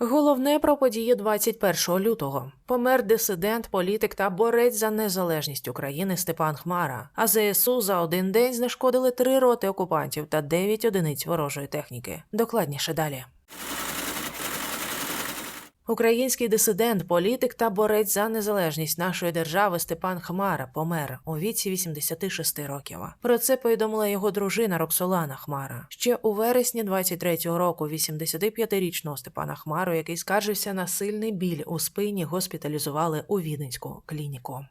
Головне про події 21 лютого. Помер дисидент, політик та борець за незалежність України Степан Хмара. А ЗСУ за один день знешкодили три роти окупантів та дев'ять одиниць ворожої техніки. Докладніше далі. Український дисидент, політик та борець за незалежність нашої держави Степан Хмара помер у віці 86 років. Про це повідомила його дружина Роксолана Хмара. Ще у вересні 23-го року 85-річного Степана Хмару, який скаржився на сильний біль у спині, госпіталізували у Віденську клініку.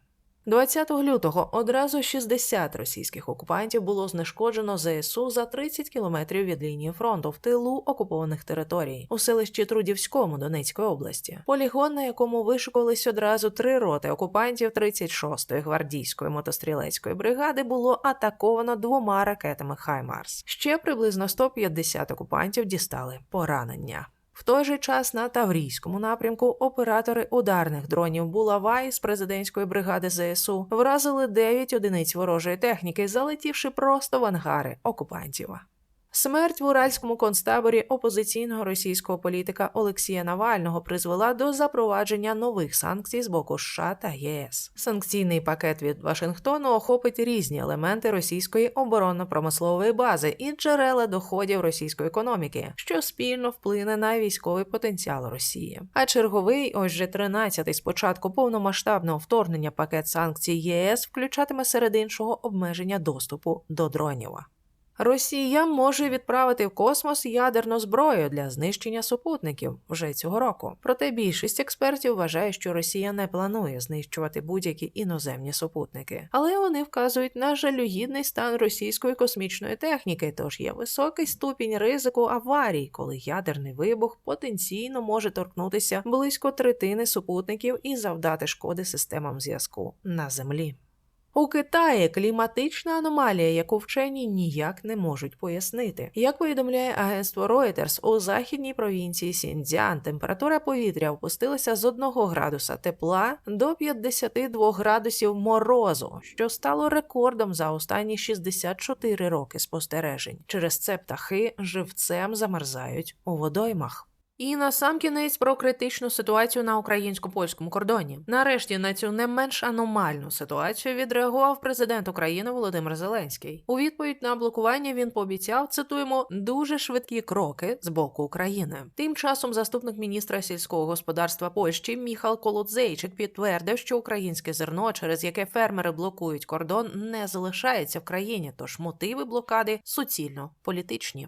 20 лютого одразу 60 російських окупантів було знешкоджено ЗСУ за 30 кілометрів від лінії фронту в тилу окупованих територій у селищі Трудівському Донецької області. Полігон, на якому вишукувались одразу три роти окупантів 36-ї гвардійської мотострілецької бригади, було атаковано двома ракетами Хаймарс. Ще приблизно 150 окупантів дістали поранення. В той же час на Таврійському напрямку оператори ударних дронів Булавай з президентської бригади ЗСУ вразили 9 одиниць ворожої техніки, залетівши просто в ангари окупантів. Смерть в уральському концтаборі опозиційного російського політика Олексія Навального призвела до запровадження нових санкцій з боку США та ЄС. Санкційний пакет від Вашингтону охопить різні елементи російської оборонно-промислової бази і джерела доходів російської економіки, що спільно вплине на військовий потенціал Росії. А черговий, ось же 13-й з повномасштабного вторгнення пакет санкцій ЄС включатиме серед іншого обмеження доступу до дронів. Росія може відправити в космос ядерну зброю для знищення супутників вже цього року. Проте більшість експертів вважає, що Росія не планує знищувати будь-які іноземні супутники, але вони вказують на жалюгідний стан російської космічної техніки. Тож є високий ступінь ризику аварій, коли ядерний вибух потенційно може торкнутися близько третини супутників і завдати шкоди системам зв'язку на землі. У Китаї кліматична аномалія, яку вчені ніяк не можуть пояснити. Як повідомляє агентство Reuters, у західній провінції Сіньцзян температура повітря опустилася з 1 градуса тепла до 52 градусів морозу, що стало рекордом за останні 64 роки спостережень. Через це птахи живцем замерзають у водоймах. І насамкінець про критичну ситуацію на українсько-польському кордоні. Нарешті на цю не менш аномальну ситуацію відреагував президент України Володимир Зеленський. У відповідь на блокування він пообіцяв цитуємо дуже швидкі кроки з боку України. Тим часом заступник міністра сільського господарства Польщі Міхал Колодзейчик підтвердив, що українське зерно, через яке фермери блокують кордон, не залишається в країні. Тож мотиви блокади суцільно політичні.